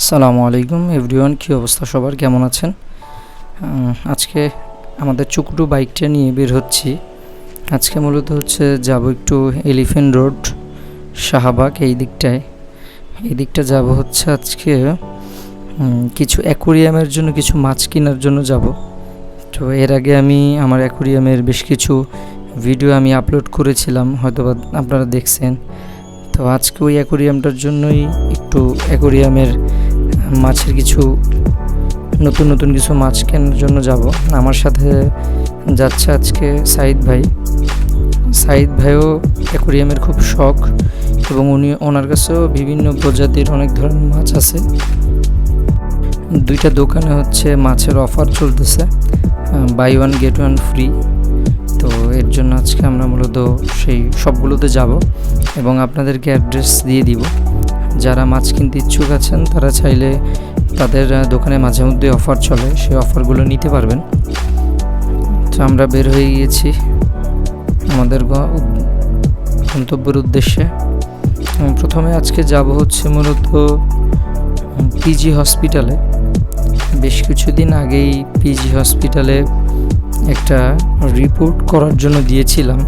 আসসালামু আলাইকুম এভরিওয়ান, কী অবস্থা সবার? কেমন আছেন? আজকে আমাদের চুকটু বাইকটা নিয়ে বের হচ্ছি। আজকে মূলত হচ্ছে যাব একটু এলিফেন্ট রোড, শাহবাগ, এই দিকটায়। এই দিকটা যাব হচ্ছে আজকে কিছু অ্যাকোরিয়ামের জন্য, কিছু মাছ কেনার জন্য যাব। তো এর আগে আমি আমার অ্যাকোরিয়ামের বেশ কিছু ভিডিও আমি আপলোড করেছিলাম হয়তো আপনারা দেখছেন। তো আজকে ওই অ্যাকোরিয়ামটার জন্যই একটু অ্যাকোরিয়ামের মাছের কিছু নতুন নতুন কিছু মাছ কেনার জন্য যাব। আমার সাথে যাচ্ছে আজকে সাইদ ভাই। সাইদ ভাইও অ্যাকোরিয়ামের খুব শখ এবং উনি ওনার কাছেও বিভিন্ন প্রজাতির অনেক ধরনের মাছ আছে। দুইটা দোকানে হচ্ছে মাছের অফার চলতেছে buy one get one free এর জন্য আজকে আমরা মূলত সেই সবগুলোতে যাব এবং আপনাদেরকে অ্যাড্রেস দিয়ে দিব। যারা মাছ কিনতে ইচ্ছুক আছেন, তারা চাইলে তাদের দোকানে মাঝে মধ্যে অফার চলে, সেই অফারগুলো নিতে পারবেন। তো আমরা বের হয়ে গিয়েছি আমাদের গন্তব্যের উদ্দেশ্যে। প্রথমে আজকে যাব হচ্ছে মূলত পিজি হসপিটালে বেশ কিছুদিন আগেই পিজি হসপিটালে একটা রিপোর্ট করার জন্য দিয়েছিলাম।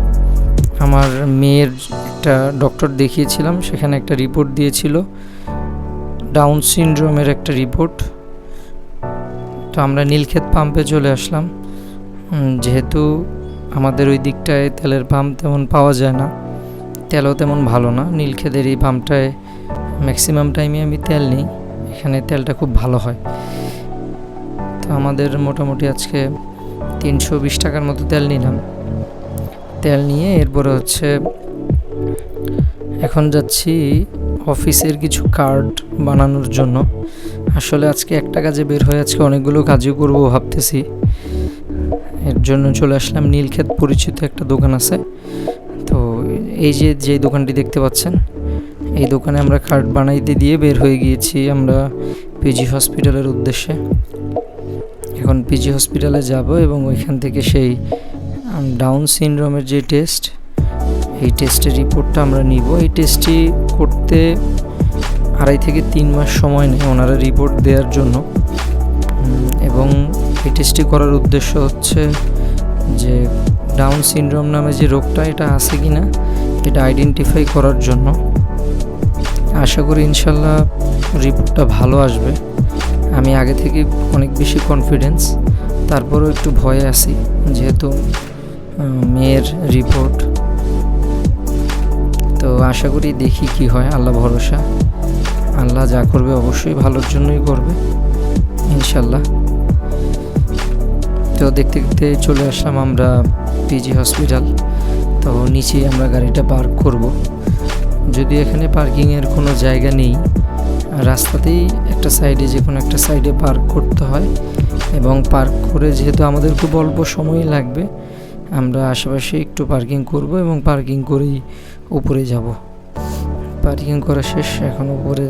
আমার মেয়ের একটা ডক্টর দেখিয়েছিলাম, সেখানে একটা রিপোর্ট দিয়েছিল। ডাউন সিনড্রোমের একটা রিপোর্ট তো আমরা নীলক্ষেত পাম্পে চলে আসলাম। যেহেতু আমাদের ওই দিকটায় তেলের পাম্প তেমন পাওয়া যায় না, তেলও তেমন ভালো না। নীলক্ষেতের এই পাম্পটায় ম্যাক্সিমাম টাইমে আমি তেল নিই, এখানে তেলটা খুব ভালো হয়। তো আমাদের মোটামুটি আজকে তিনশো বিশ টাকার মতো তেল নিলাম। তেল নিয়ে এরপরে হচ্ছে এখন যাচ্ছি অফিসের কিছু কার্ড বানানোর জন্য। আসলে আজকে একটা কাজে বের হয়ে আজকে অনেকগুলো কাজও করব ভাবতেছি। এর জন্য চলে আসলাম নীলক্ষেত পরিচিত একটা দোকান আছে। তো এই যে যে দোকানটি দেখতে পাচ্ছেন, এই দোকানে আমরা কার্ড বানাইতে দিয়ে বের হয়ে গিয়েছি আমরা পিজি হসপিটালের উদ্দেশ্যে। এখন পিজি হসপিটালে যাব এবং ওইখান থেকে সেই ডাউন সিনড্রোমের যে টেস্ট এই টেস্টের রিপোর্টটা আমরা নিব। এই টেস্টটি করতে আড়াই থেকে তিন মাস সময় নেয় ওনারা রিপোর্ট দেওয়ার জন্য। এবং এই টেস্টটি করার উদ্দেশ্য হচ্ছে যে ডাউন সিনড্রোম নামে যে রোগটা, এটা আছে কি না এটা আইডেন্টিফাই করার জন্য। আশা করি ইনশাল্লাহ রিপোর্টটা ভালো আসবে। আমি আগে থেকে অনেক বেশি কনফিডেন্স তারপরেও একটু ভয়ে আছি, যেহেতু মেয়ের রিপোর্ট তো আশা করি দেখি কি হয়, আল্লাহ ভরসা। আল্লাহ যা করবে অবশ্যই ভালোর জন্যই করবে ইনশাল্লাহ তো দেখতে দেখতে চলে আসলাম আমরা পিজি হসপিটাল তো নিচে আমরা গাড়িটা পার্ক করব। যদি এখানে পার্কিংয়ের কোনো জায়গা নেই রাস্তাতেই একটা সাইডে যে কোনো একটা সাইডে পার্ক করতে হয় এবং পার্ক করে যেহেতু আমাদের খুব অল্প সময় লাগবে, আমরা আশেপাশে একটু পার্কিং করব এবং পার্কিং করেই উপরে যাব। পার্কিং করা শেষ, এখন উপরে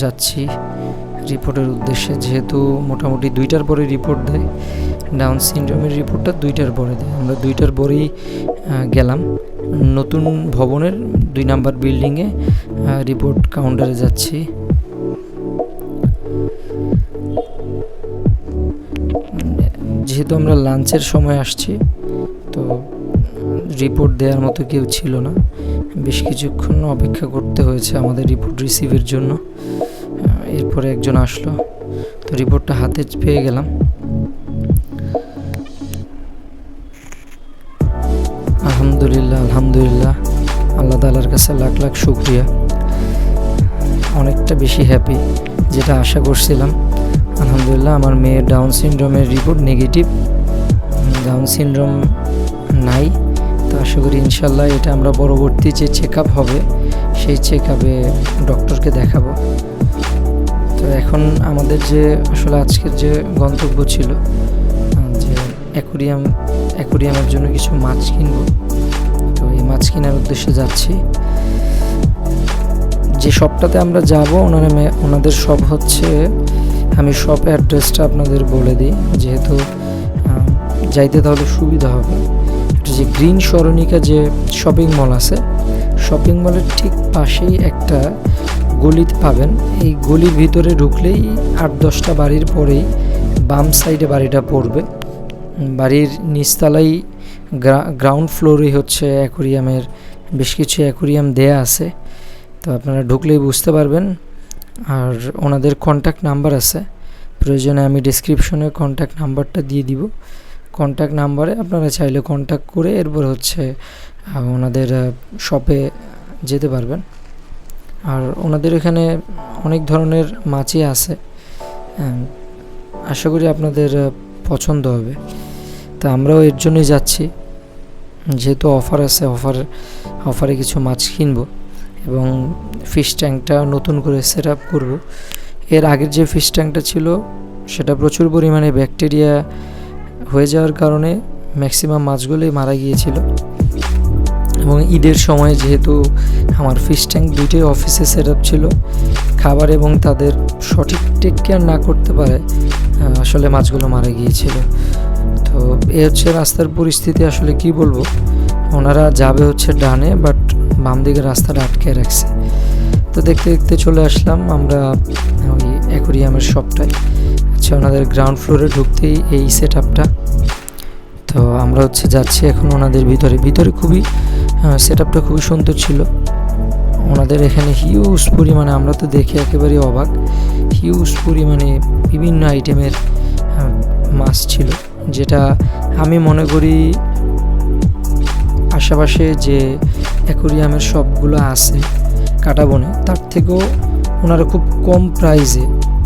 যাচ্ছি রিপোর্টের উদ্দেশ্যে। যেহেতু মোটামুটি দুইটার পরে রিপোর্ট দেয়, ডাউন সিনড্রোমের রিপোর্টটা দুইটার পরে দেয়। আমরা দুইটার পরেই গেলাম। নতুন ভবনের দুই নাম্বার বিল্ডিংয়ে রিপোর্ট কাউন্টারে যাচ্ছি। যেহেতু আমরা লাঞ্চের সময় আসছি, তো রিপোর্ট দেওয়ার মতো কেউ ছিল না। বেশ কিছুক্ষণ অপেক্ষা করতে হয়েছে আমাদের রিপোর্ট রিসিভের জন্য। এরপরে একজন আসলো। তো রিপোর্টটা হাতে পেয়ে গেলাম। আলহামদুলিল্লাহ আলহামদুলিল্লাহ। আল্লাহ তালার কাছে লাখ লাখ শুক্রিয়া। অনেকটা বেশি হ্যাপি যেটা আশা করছিলাম। আলহামদুলিল্লাহ, আমার মেয়ের ডাউন সিনড্রোমের রিপোর্ট নেগেটিভ ডাউন সিনড্রোম নাই। তো আশা করি ইনশাল্লাহ এটা আমরা পরবর্তী যে চেক হবে, সেই চেক আপে ডক্টরকে দেখাবো। তো এখন আমাদের যে, আসলে আজকের যে গন্তব্য ছিল যে অ্যাকোরিয়াম অ্যাকোরিয়ামের জন্য কিছু মাছ কিনবো। তো এই মাছ কেনার উদ্দেশ্যে যাচ্ছি। যে শপটাতে আমরা যাব, ওনারা ওনাদের সব হচ্ছে আমি শপ অ্যাড্রেসটা আপনাদের বলে দিই। যেহেতু যাইতে তাহলে সুবিধা হবে। যে গ্রিন সরণিকা যে শপিং মল আছে শপিং মলের ঠিক পাশেই একটা গলিতে পাবেন। এই গলির ভিতরে ঢুকলেই আট দশটা বাড়ির পরেই বাম সাইডে বাড়িটা পড়বে। বাড়ির নিচতলাই গ্রাউন্ড ফ্লোরে হচ্ছে অ্যাকোরিয়ামের বেশ কিছু অ্যাকোরিয়াম দেয়া আছে। তো আপনারা ঢুকলেই বুঝতে পারবেন। আর ওনাদের কন্ট্যাক্ট নাম্বার আছে। প্রয়োজনে আমি ডিসক্রিপশনে কন্ট্যাক্ট নাম্বারটা দিয়ে দিব। কন্ট্যাক্ট নাম্বারে আপনারা চাইলে কন্ট্যাক্ট করে এরপর হচ্ছে ওনাদের শপে যেতে পারবেন। আর ওনাদের এখানে অনেক ধরনের মাছই আছে। আশা করি আপনাদের পছন্দ হবে। তা আমরাও এর জন্যই যাচ্ছি। যেহেতু অফার আছে অফার অফারে কিছু মাছ কিনবো। এবং ফিশ ট্যাঙ্কটা নতুন করে সেট আপ করব। এর আগের যে ফিশ ট্যাঙ্কটা ছিল, সেটা প্রচুর পরিমাণে ব্যাকটেরিয়া হয়ে যাওয়ার কারণে ম্যাক্সিমাম মাছগুলোই মারা গিয়েছিল। এবং ঈদের সময় যেহেতু আমার ফিশ ট্যাঙ্ক দুইটাই অফিসে সেট আপ ছিল, খাবার এবং তাদের সঠিক টেক কেয়ার না করতে পারে আসলে মাছগুলো মারা গিয়েছিল। তো এ হচ্ছে রাস্তার পরিস্থিতি, আসলে কি বলব? ওনারা যাবে হচ্ছে ডানে বাট বাম দিকে রাস্তাটা আটকে রাখছে। তো দেখতে দেখতে চলে আসলাম আমরা ওই অ্যাকোরিয়ামের শপটায় আচ্ছা ওনাদের গ্রাউন্ড ফ্লোরে ঢুকতেই এই সেট আপটা তো আমরা হচ্ছে যাচ্ছি এখন ওনাদের ভিতরে। ভিতরে খুবই সেট আপটা খুবই সুন্দর ছিল। ওনাদের এখানে হিউজ পরিমাণে, আমরা তো দেখে একেবারে অবাক হিউজ পরিমাণে বিভিন্ন আইটেমের মাছ ছিল, যেটা আমি মনে করি আশেপাশে যে অ্যাকোরিয়ামের সবগুলো আছে কাটাবনে তার থেকেও ওনারা খুব কম প্রাইসে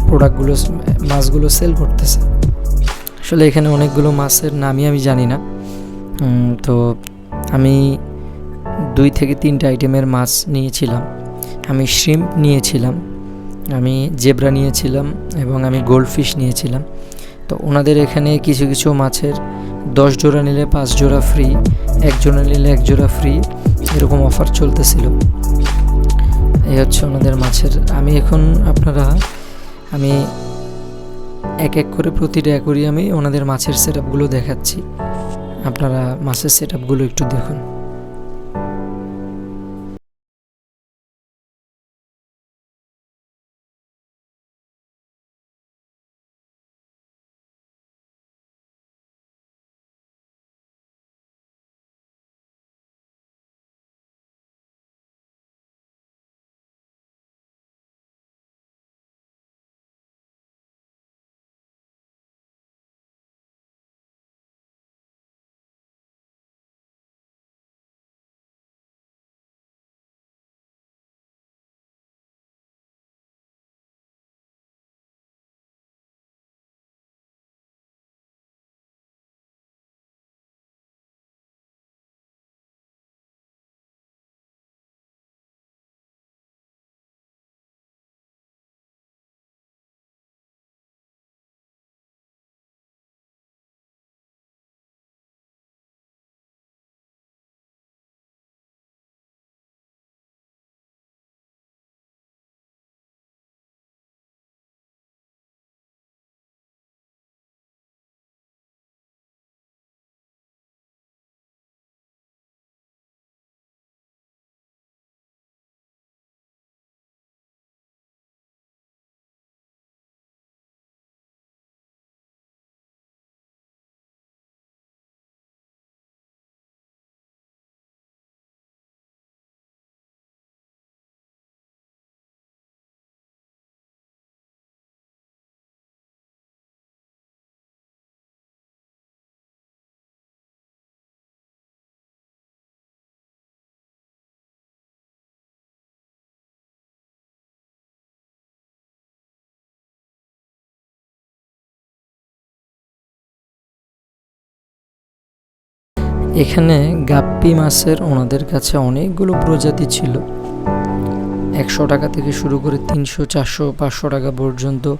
প্রোডাক্টগুলো মাছগুলো সেল করতেছে। আসলে এখানে অনেকগুলো মাছের নামই আমি জানি না। তো আমি দুই থেকে তিনটা আইটেমের মাছ নিয়েছিলাম। আমি শ্রিম্প নিয়েছিলাম, আমি জেব্রা নিয়েছিলাম এবং আমি গোল্ড ফিশ নিয়েছিলাম। তো ওনাদের এখানে কিছু কিছু মাছের দশ জোড়া নিলে পাঁচ জোড়া ফ্রি এক জোড়া নিলে এক জোড়া ফ্রি এরকম অফার চলতেছিল। এই হচ্ছে ওনাদের মাছের, আমি এখন আপনারা, আমি এক এক করে প্রতিটা আমি ওনাদের মাছের সেট দেখাচ্ছি। আপনারা মাছের সেট একটু দেখুন। এখানে গাপ্পি মাছের ওনাদের কাছে অনেকগুলো প্রজাতি ছিল। একশো টাকা থেকে শুরু করে তিনশো, চারশো, পাঁচশো টাকা পর্যন্ত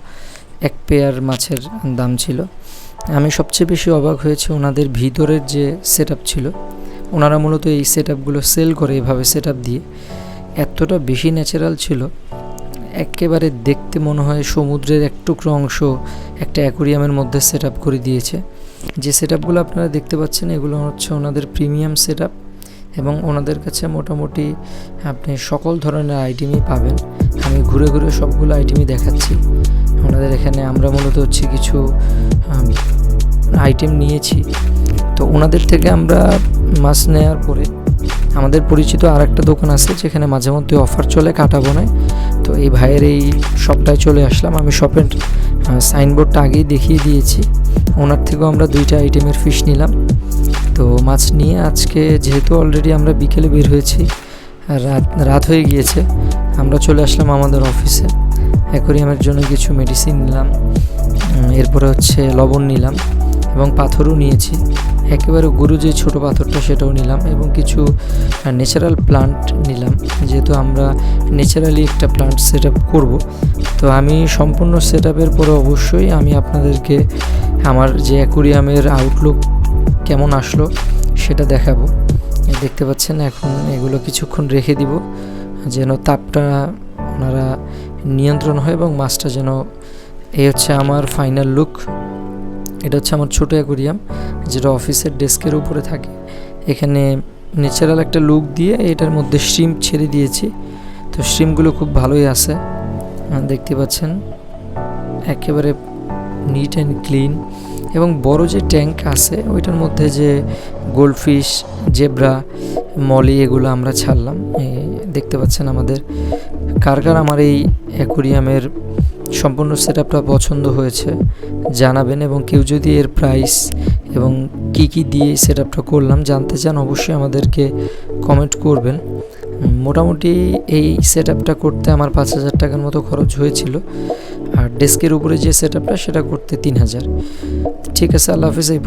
এক পেয়ার মাছের দাম ছিল। আমি সবচেয়ে বেশি অবাক হয়েছে ওনাদের ভিতরের যে সেট ছিল। ওনারা মূলত এই সেট আপগুলো সেল করে এভাবে সেট দিয়ে। এতটা বেশি ন্যাচারাল ছিল। একেবারে দেখতে মনে হয় সমুদ্রের এক টুকরো অংশ একটা অ্যাকোরিয়ামের মধ্যে সেট করে দিয়েছে। যে সেট আপগুলো আপনারা দেখতে পাচ্ছেন, এগুলো হচ্ছে ওনাদের প্রিমিয়াম সেট এবং ওনাদের কাছে মোটামুটি আপনি সকল ধরনের আইটেমই পাবেন। আমি ঘুরে ঘুরে সবগুলো আইটেমই দেখাচ্ছি। ওনাদের এখানে আমরা মূলত হচ্ছে কিছু আইটেম নিয়েছি। তো ওনাদের থেকে আমরা মাছ নেওয়ার পরে আমাদের পরিচিত আর একটা দোকান আছে যেখানে মাঝে মধ্যে অফার চলে কাটা বোনায়। তো এই ভাইয়ের এই শপটায় চলে আসলাম। আমি শপের সাইনবোর্ডটা আগেই দেখিয়ে দিয়েছি। ওনার থেকেও আমরা দুইটা আইটেমের ফিশ নিলাম। তো মাছ নিয়ে আজকে যেহেতু অলরেডি আমরা বিকেলে বের হয়েছি রাত রাত হয়ে গিয়েছে, আমরা চলে আসলাম আমাদের অফিসে অ্যাকোরিয়ামের জন্য কিছু মেডিসিন নিলাম। এরপরে হচ্ছে লবণ নিলাম। এবং পাথরও নিয়েছি। একেবারে গুরু যে ছোটো পাথরটা সেটাও নিলাম এবং কিছু ন্যাচারাল প্লান্ট নিলাম। যেহেতু আমরা ন্যাচারালি একটা প্লান্ট সেট আপ করব, তো আমি সম্পূর্ণ সেট আপের পরে অবশ্যই আমি আপনাদেরকে আমার যে অ্যাকোরিয়ামের আউটলুক কেমন আসলো সেটা দেখাবো। দেখতে পাচ্ছেন এখন এগুলো কিছুক্ষণ রেখে দিব, যেন তাপটা ওনারা নিয়ন্ত্রণ হয় এবং মাছটা যেন এই হচ্ছে আমার ফাইনাল লুক এটা হচ্ছে আমার ছোটো অ্যাকোরিয়াম, যেটা অফিসের ডেস্কের উপরে থাকে। এখানে ন্যাচারাল একটা লুক দিয়ে এটার মধ্যে স্ট্রিম ছেড়ে দিয়েছি। তো স্ট্রিমগুলো খুব ভালোই আছে। দেখতে পাচ্ছেন? একেবারে নিট অ্যান্ড ক্লিন এবং বড় যে ট্যাঙ্ক আছে, ওইটার মধ্যে যে গোল্ডফিশ, জেব্রা, মলি এগুলো আমরা ছাড়লাম। দেখতে পাচ্ছেন আমাদের। কার কার আমার এই অ্যাকোরিয়ামের সম্পূর্ণ সেট আপটা পছন্দ হয়েছে। জানাবেন এবং কেউ যদি এর প্রাইস এবং কি কি দিয়ে সেট আপটা করলাম জানতে চান অবশ্যই আমাদেরকে কমেন্ট করবেন। মোটামুটি এই সেট আপটা করতে আমার পাঁচ হাজার টাকার মতো খরচ হয়েছিল। আর ডেস্কের উপরে যে সেট আপটা সেটা করতে তিন হাজার। ঠিক আছে, আল্লাহ হাফিজ, এই